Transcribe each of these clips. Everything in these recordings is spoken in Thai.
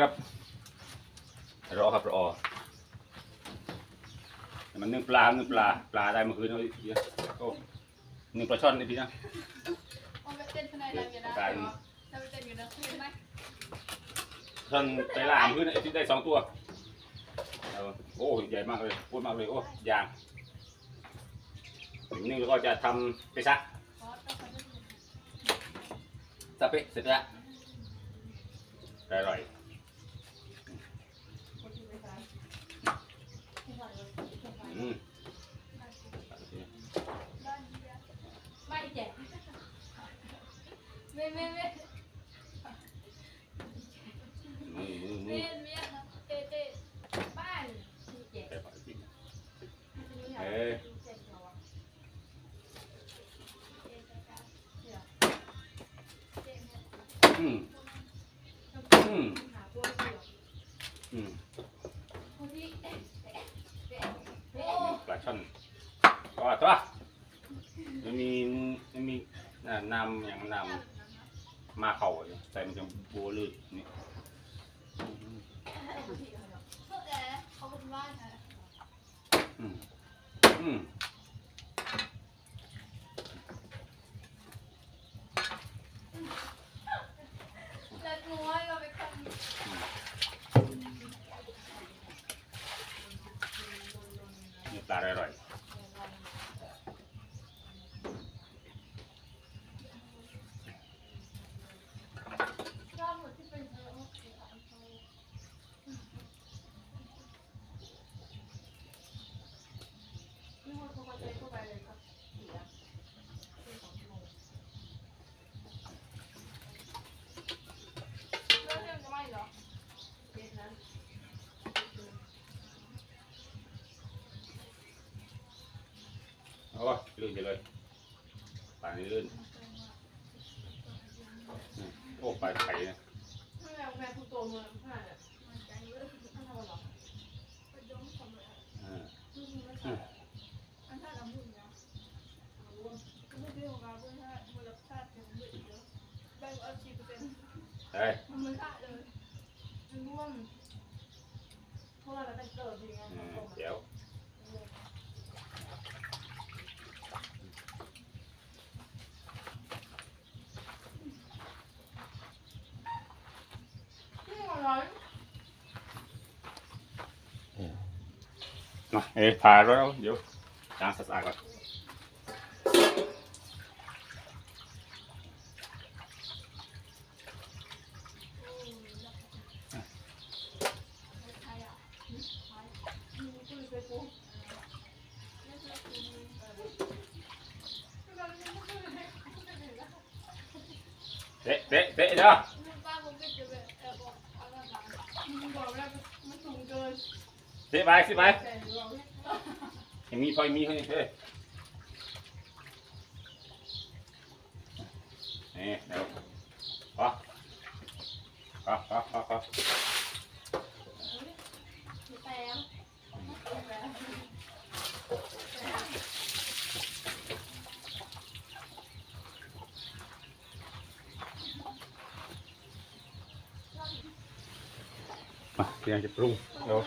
ครับ รอครับรอแต่มันนึ่งปลานึ่งปลา ปลาได้เมื่อคืนเอาอีกทีนะโอ้นึ่งปลาช่อนนี่พี่นะเอาไปเต้นภายในได้อยู่นะจะไปเต้นอยู่นะคืนไหมช่อนไปล่ามคืนไอ้ที่ได้สองตัวเอาโอ้ใหญ่มากเลยพูดมากเลยโอ้ยางถึงนึ่งแล้วก็จะทำไปซักเพราะต้องไปเต้นสเปะเสร็จแล้วอร่อย ปลาช่อนก็ตัวมันมีมันมีน่ะน้ำอย่างน้ำมาเข่าอยู่ใส่มันจะบัวลืดนนี่อืมอืม แล้วน้อยเราไปทำ นี่ปลาอร่อย ชอบหมดที่เป็นเออโอเคนี่คนเขาใจเข้าไปเลยครับเสียเป็นสองชั่วโมงแล้วเรื่องจะไม่เหรอเย็นนั้น โอ้ยลื่นไปเลยปลานี่ลื่นอืมโอ้ปลาไข่เนี่ยไม่แม่แม่พูดโตมาขนาดเนี่ยมันใจเยอะไม่ทำหรอกไปย้อมทำเลยอ่าลูกไม่ใช่อันถ้าเราพูดนะรวมก็ไม่ได้ของเราด้วยถ้ามูลค่าถึงเยอะเยอะแบ่งเอาสี่เปอร์เซ็นต์เฮ้ยมันมูลค่าเลยมันร่วมเพราะว่าเราเป็นเกิดอย่างเงี้ย อืมเดี๋ยว นี่อะไร มาเอ้ยพาแล้วเดี๋ยวล้างสะอาดก่อนเตะเตะเตะเด้อป้าผมก็จะแบบเออบอกอะไรนะบอกแล้วมันสูงเกินเตะไปสิไป แต่างมีพอยมีเฮ้ยเฮ้ยนี่เดี๋ยวพอพอพอพอพอแต้มมาเตรียมจะปรุงเดี๋ยว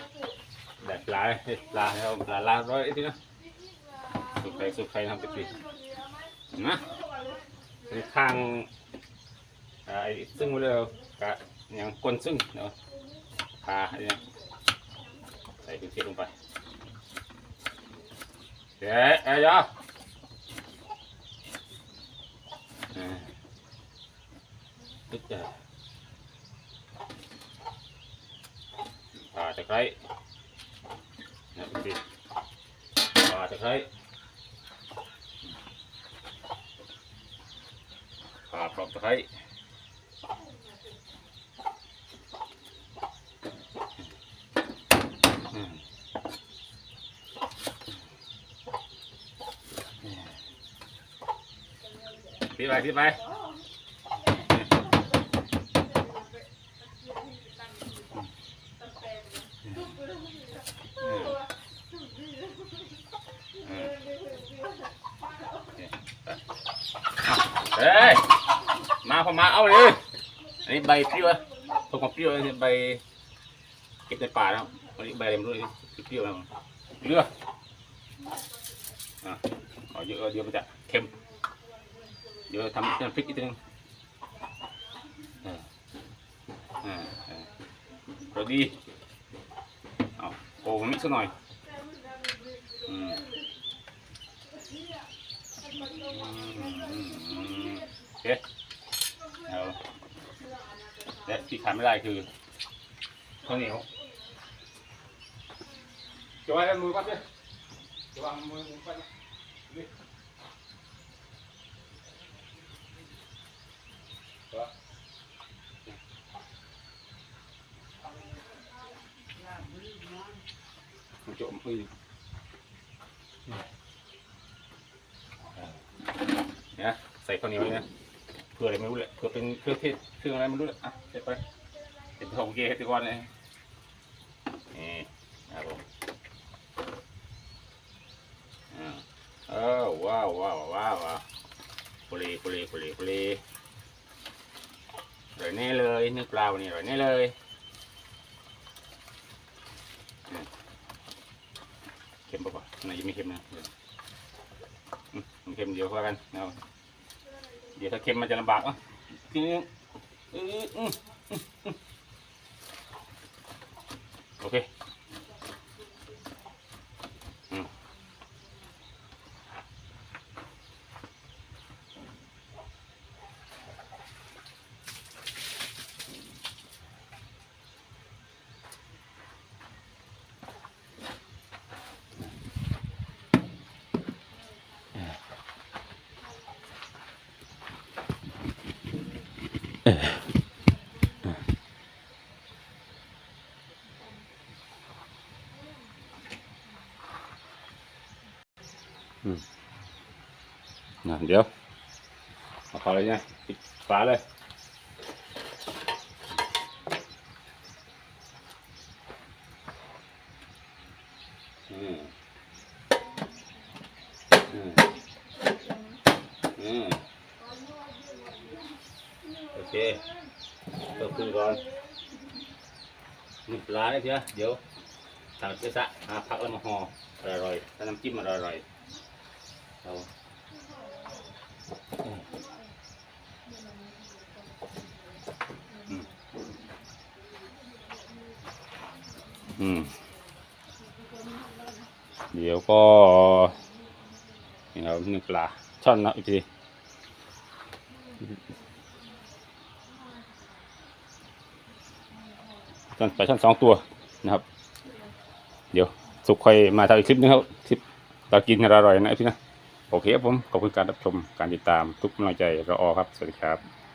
ลายลาเอาลาลาร้อยไอ้ที่นะสุกไข่สุกไข่ทำไปสินะในข้างไอ้ซึ่งมาเลยกะอย่างก้นซึ่งเนาะปลาไอ้เนี่ยใส่พริกลงไปเดี๋ยวเอ้ยจ้าอ่าปึ๊ดเดียวผ่าตะไคร้ นะพี่ผ่าตะไคร้ผ่าปลอกตะไคร้อืมที่ไปที่ไป เฮ้ยมาพอมาเอาเลยอันนี้ใบที่วะต้มความเปรี้ยวเนี่ยใบเก็บในป่าแล้ววันนี้ใบอะไรไม่รู้เลยเปรี้ยวแล้วเกลืออะเอาเยอะเดี๋ยวมันจะเค็มเดี๋ยวทำน้ำพริกอีกทีนึงเออเออเออพอดีเอาโอ้มันนิดสักหน่อยอืมอืมอืมอืม โอเคเอาและที่ขาดไม่ได้คือข้าวเหนียวจะไว้มือปั๊บเลยจะวางมือมือปั๊บเลยตัวมันจะอมมือ นี่ยใส่ข้าวเหนียวเลยนะเพื่ออะไรไม่รู้เลยเพื่อเป็นเครื่องเทศเครื่องอะไรไม่รู้เลยอะเสร็จไปเป็นทองเกย์ทุกวันเลยนี่ครับผมอ่าเออว้าวว้าวว้าวว้าวปุรีปุรีปุรีปุรีอร่อยแน่เลยนื้อปลาวันนี้อร่อยแน่เลยเค็มปะปะอันไหนยังไม่เค็มนะอืมมันเค็มเดียวว่ากันเอา เดี๋ยวถ้าเค็มมันจะลำบากอะคือโอเค นะเดี๋ยวเอาเขาเลยเนี่ยปิดฝาเลยอืมอืมอืมโอเคเพิ่มขึ้นก่อนนี่ปลาได้เชียวเดี๋ยวทำเสื้อซะหาผักแล้วมาห่ออร่อยๆถ้าน้ำจิ้มอร่อยๆเอา เดี๋ยวก็นี่เราหนึ่งปลาช่อนนะอีกทีช่อนปลาช่อนสองตัวนะครับ เดี๋ยวสุกค่อยมาทำอีกคลิปนึงครับ คลิปเรากินกันอร่อยนะพี่นะ โอเคครับผมขอบคุณการรับชมการติดตามทุกกำลังใจรออครับ สวัสดีครับ